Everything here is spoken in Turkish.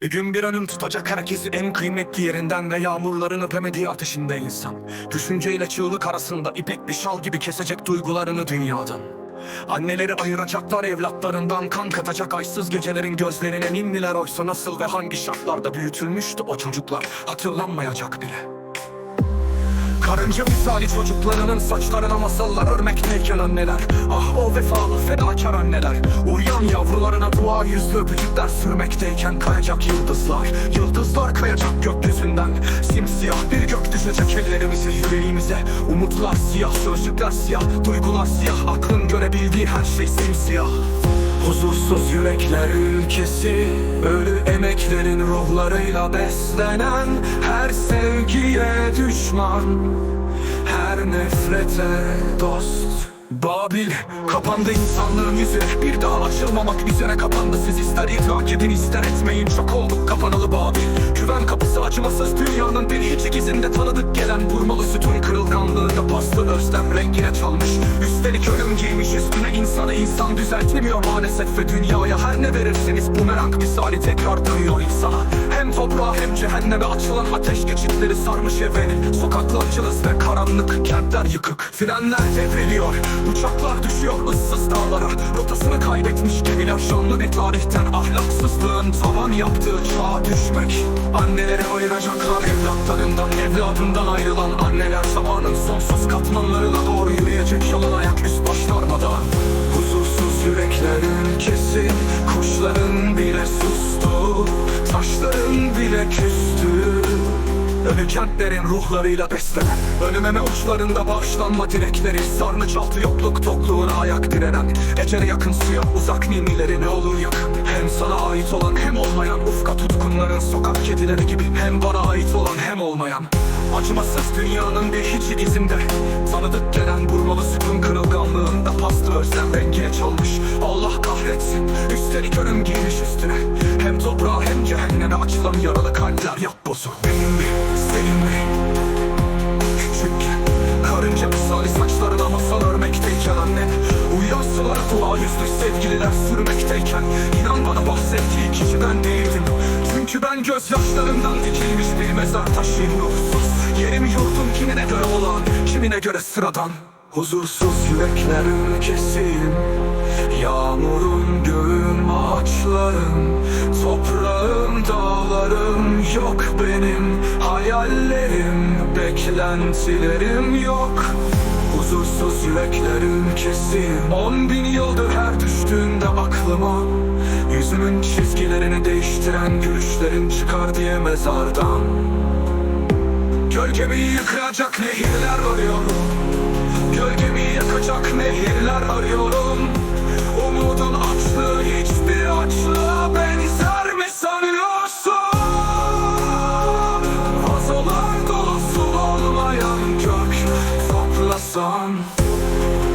Gün bir önüm tutacak herkesi en kıymetli yerinden ve yağmurların öpemediği ateşinde insan. Düşünceyle çığlık arasında ipek bir şal gibi kesecek duygularını dünyadan. Anneleri ayıracaklar evlatlarından kan katacak aysız gecelerin gözlerine ninniler oysa nasıl ve hangi şartlarda büyütülmüştü o çocuklar hatırlanmayacak bile. Karınca misali çocuklarının saçlarına masallar örmekteyken anneler? Ah o vefalı fedakar anneler. Uyuyan yavrularına dua yüzlü öpücükler sürmekteyken kayacak yıldızlar. Yıldızlar kayacak gökyüzünden. Simsiyah bir gök düşecek ellerimize yüreğimize. Umutlar siyah, sözcükler siyah Duygular siyah, aklın görebildiği her şey simsiyah Huzursuz yürekler ülkesi Ölü emeklerin ruhlarıyla beslenen Her sevgiye düşman Her nefrete dost Babil kapandı insanlığın yüzü. Bir daha açılmamak üzere kapandı. Siz ister idrak edin ister etmeyin. Çok olduk kapanalı Babil. Güven kapısı acımasız dünyanın biricik izinde Tanıdık gelen vurmalı sütun kırılganlığında Paslı özlem rengine çalmış. Üstelik ölüm giymiş üstüne insanı insan düzeltmiyor maalesef. Ve dünyaya her ne verirseniz bumerang misali tekrar insana Toprağa hem cehenneme açılan ateş geçitleri sarmış evreni Sokaklar cılız ve karanlık kentler yıkık. Frenler devriliyor Uçaklar düşüyor ıssız dağlara. Rotasını kaybetmiş gemiler şanlı bir tarihten Ahlaksızlığın tavan yaptığı çağa düşmek. Anneleri ayıracaklar evlatlarından Evladından ayrılan anneler Zamanın sonsuz katmanlarına doğru Taşların bile küstü. Ölü kentlerin ruhlarıyla beslenen Ölümeme uçlarında bağışlanma dilekleri. Sarnıç altı yokluk tokluğuna ayak direnen. Ecele yakın suya uzak ninnileri ne olur yakın Hem sana ait olan hem olmayan Ufka tutkunların sokak kedileri gibi. Hem bana ait olan hem olmayan. Acımasız dünyanın bir hiçi dizimde Tanıdık gelen vurmalı sütun kırılganlığında Pastı özlem rengine çalmış. Allah kahretsin. Üstelik ölüm giymiş üstüne. Hem toprağa hem cehenneme açılan yaralı kalpler yap bozu Benim mi? Senin mi? Küçükken Karınca misali saçlarına masal örmekteyken anne Uyuyan sulara yüzlü sevgililer sürmekteyken İnan bana bahsettiği kişi ben değildim. Çünkü ben gözyaşlarından dikilmiş bir mezar taşıyım ruhsuz Yerim yurdum kimine göre olan Kimine göre sıradan. Huzursuz yürekler ülkesiyim Yağmurun göğüm ağaçlarım Toprağım dağlarım yok benim Hayallerim beklentilerim yok. Huzursuz yürekler ülkesiyim On bin yıldır her düştüğünde aklıma Yüzümün çizgilerini değiştiren gülüşlerin çıkar diye mezardan. Gölgemi yıkacak nehirler arıyorum. Gölgemi yakacak nehirler arıyorum sun.